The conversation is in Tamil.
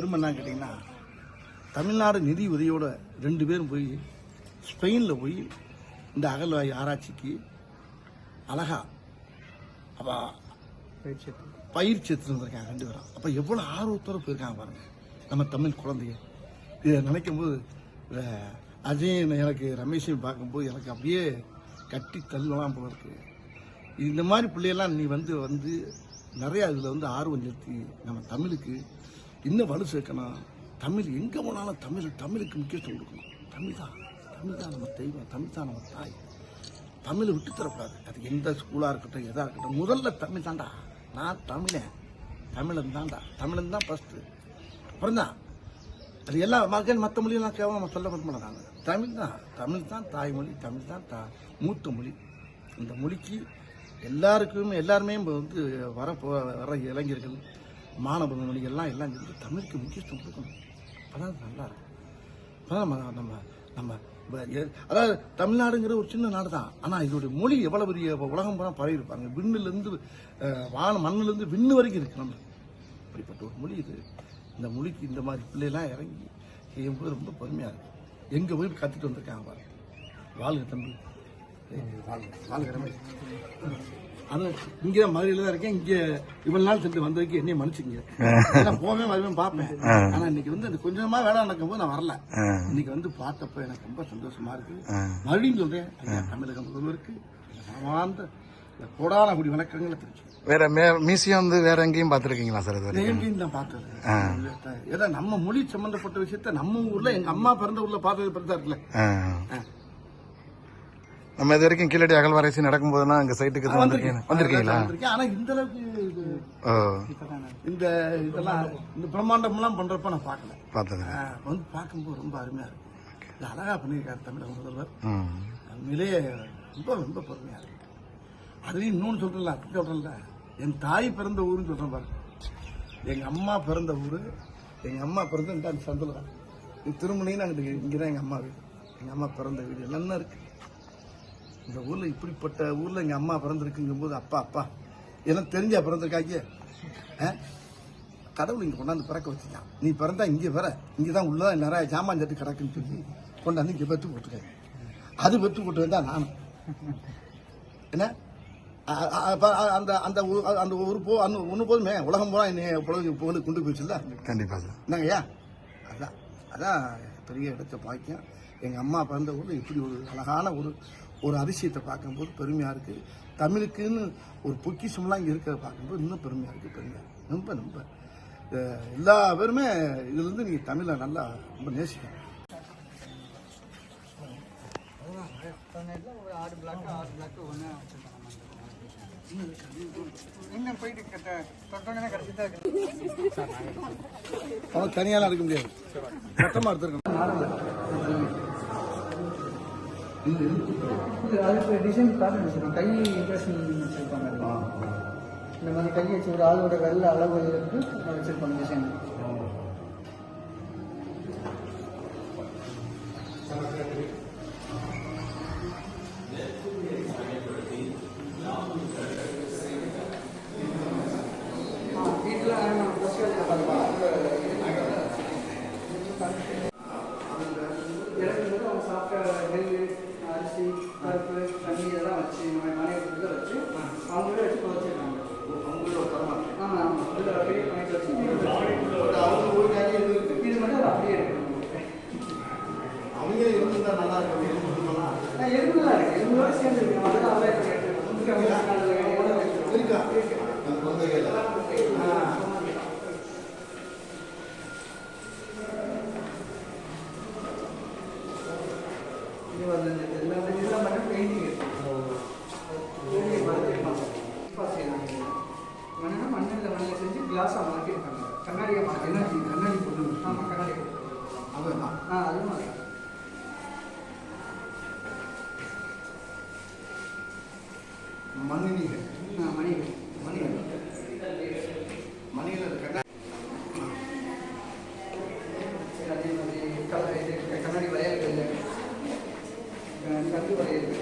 பெருமை என்னன்னு கேட்டிங்கன்னா தமிழ்நாடு நிதி உதவியோட ரெண்டு பேரும் போய் ஸ்பெயினில் போய் இந்த அகழ்வாய் ஆராய்ச்சிக்கு அழகா அப்போ பயிற்சி எடுத்துருந்துருக்காங்க ரெண்டு பேரும். அப்போ எவ்வளோ ஆர்வத்தோடு போயிருக்காங்க பாருங்க நம்ம தமிழ் குழந்தைங்க இதை நினைக்கும் போது அஜயும் எனக்கு ரமேஷையும் பார்க்கும்போது எனக்கு அப்படியே கட்டி தள்ளலாம் போல இருக்கு. இந்த மாதிரி பிள்ளையெல்லாம் நீ வந்து வந்து நிறையா இதில் வந்து ஆர்வம் செலுத்தி நம்ம தமிழுக்கு இன்னும் வலு சேர்க்கணும் தமிழ் எங்கே போனாலும் தமிழ் தமிழுக்கு முக்கியத்துவம் கொடுக்கணும். தமிழ் தான் தமிழ் தான் நம்ம தெய்வம் தமிழ் தான் நம்ம தாய். தமிழை விட்டு தரக்கூடாது. அது எந்த ஸ்கூலாக இருக்கட்டும் எதாக இருக்கட்டும் முதல்ல தமிழ் தான்டா. நான் தமிழன். தமிழன் தான்டா. தமிழன் தான் ஃபஸ்ட்டு அப்புறம் தான் அது எல்லா மக்கள் மற்ற மொழியெல்லாம் கேவலம் நம்ம சொல்ல மட்டும் நாங்கள் தமிழ் தான் தமிழ் தான் தாய்மொழி தமிழ் தான் தா மூத்த மொழி. இந்த மொழிக்கு எல்லாருக்குமே எல்லாருமே வந்து வர போ வர இளைஞர்கள் மாணவ மொழிகள்லாம் எல்லாம் சேர்ந்து தமிழுக்கு முக்கியத்துவம் கொடுக்கணும். அப்பதான் நல்லா இருக்கும். அப்பதான் நம்ம நம்ம அதாவது தமிழ்நாடுங்கிற ஒரு சின்ன நாடு தான் ஆனால் இதோடைய மொழி எவ்வளோ பெரிய உலகம் பூரா பரவி இருப்பாங்க விண்ணிலேருந்து வான மண்ணிலேருந்து விண்ணு வரைக்கும் இருக்கு நம்ம. அப்படிப்பட்ட ஒரு மொழி இது. இந்த மொழிக்கு இந்த மாதிரி பிள்ளைலாம் இறங்கி செய்யும்போது ரொம்ப பெருமையாக இருக்கு. எங்கே போய் கற்றுட்டு வந்திருக்காங்க பாருங்க. வாழ்க தம்பி. வாழ்க வாழ்க. ஆனால் இங்கே மதுரையில் தான் இருக்கேன். இங்கே இவ்வளவு நாள் சென்று வந்ததுக்கு என்னைய மன்னிச்சுங்க போவேன் வருவேன் பார்ப்பேன். ஆனால் இன்னைக்கு வந்து அந்த கொஞ்சமாக வேலை நடக்கும்போது நான் வரல. இன்னைக்கு வந்து பார்த்தப்ப எனக்கு ரொம்ப சந்தோஷமா இருக்கு. மறுபடியும் சொல்றேன் தமிழக முதல்வருக்கு சாமாந்த கோடான குடி வணக்கங்களை தெரிவிச்சு வேற மே- மியூசியம் வந்து வேற எங்கேயும் பார்த்துருக்கீங்களா சார் இது தேங்கியும் தான் பார்த்தது. ஏதா நம்ம மொழி சம்பந்தப்பட்ட விஷயத்த நம்ம ஊர்ல எங்க அம்மா பிறந்த ஊர்ல பார்த்தது பெருசா இருக்குல்ல. நம்ம இது வரைக்கும் கீழடி அகழ்வாராய்ச்சி நடக்கும்போதெல்லாம் அங்க சைட்டுக்கு வந்திருக்கீங்க. வந்திருக்கீங்களா? ஆனா இந்த அளவுக்கு இந்த இதெல்லாம் இந்த பிரம்மாண்டம்லாம் பண்றப்ப நான் பார்க்கல. பார்த்தது வந்து பார்க்கும்போது ரொம்ப அருமையா இருக்கு. அழகா பண்ணியிருக்காரு தமிழக முதல்வர். ம். உண்மையிலே ரொம்ப ரொம்ப பெருமையா இருக்கு. அதுலயும் இன்னொன்று சொல்றேன்ல சொல்றேன்ல. என் தாய் பிறந்த ஊருன்னு சொல்றேன் பாரு எங்க அம்மா பிறந்த ஊரு எங்க அம்மா பிறந்த சந்தில தான். திருமணின்னு அங்கிட்டு இங்கதான் எங்க அம்மா வீடு. எங்க அம்மா பிறந்த வீடு. எல்லாம் இருக்கு. இந்த ஊர்ல இப்படிப்பட்ட ஊர்ல எங்க அம்மா பிறந்திருக்குங்கும் போது அப்பா அப்பா எனக்கு தெரிஞ்சா பிறந்திருக்காங்க? கடவுள் இங்க கொண்டாந்து பிறக்க வச்சுட்டான். நீ பிறந்தா இங்க வர. இங்கதான் உள்ளதான் நிறைய ஜாமான் சட்டு கிடக்குன்னு சொல்லி கொண்டாந்து இங்க பெற்று போட்டுருக்காங்க அது பெற்று போட்டு வந்தா நானும். என்ன? அந்த அந்த அந்த ஒரு போ அந்த ஒன்று போதுமே. உலகம் பூரா என்னைய புலகு புகழு கொண்டு போயிடுச்சுல்ல? கண்டிப்பா சார். என்னங்கய்யா? அதான் அதான் பெரிய இடத்த பாக்கியம். எங்கள் அம்மா பிறந்த ஊரில் இப்படி ஒரு அழகான ஒரு ஒரு அதிசயத்தை பார்க்கும்போது பெருமையாக இருக்குது தமிழுக்குன்னு ஒரு பொக்கிஷம்லாம் இங்கே இருக்கிறத பார்க்கும்போது இன்னும் பெருமையாக இருக்குது பெருமையாக இருக்கு. ரொம்ப ரொம்ப. எல்லா பேருமே இதுலேருந்து நீங்கள் தமிழை நல்லா ரொம்ப நேசிக்கணும். அவன் தனியாலாம் இருக்க முடியாது. சட்டமாக எடுத்துருக்கணும் இது அதுக்கு டிசைன் பேட்டர்ன் வச்சுருக்கோம் கை இம்ப்ரெஷன் வச்சுருப்பாங்க இந்த மாதிரி கை வச்சு ஒரு ஆளோட வெள்ள அளவு இருக்கு வச்சுருப்பாங்க டிசைன் சாப்பிட்ட நெல் அரிசி பருப்பு தண்ணி இதெல்லாம் வச்சு நம்ம மாநிலத்தில் வச்சு அவங்களே வச்சு ஆமாம் ஆமாம் இதில் அப்படியே பண்ணிட்டு வச்சு இது இது மட்டும் அது அப்படியே இருக்கு. நல்லா இருக்கும். ஆ, எறும்புலாம் இருக்கு. எறும்போட சேர்ந்து இருக்கு. அதெல்லாம் அவாய்ட் பண்ணி எடுத்துருக்கோம் இருக்கா? அந்த குழந்தைகள் இது வந்து எல்லாம் இதெல்லாம் மட்டும் பெயிண்டிங் இருக்கு பெயிண்டிங் வளர்த்துருப்பாங்க மண்ணா மண்ணில் மண்ணில் செஞ்சு கிளாஸாக மாற்றிருக்காங்க கண்ணாடியை மாற்றி கண்ணாடி கண்ணாடி போட்டு ஆமாம் கண்ணாடி போட்டு அதுதான். ஆ அதுவும் அது. மண்ணினிகள் ஆ மணி மணிகள் அஹ் கல் வளையல் இது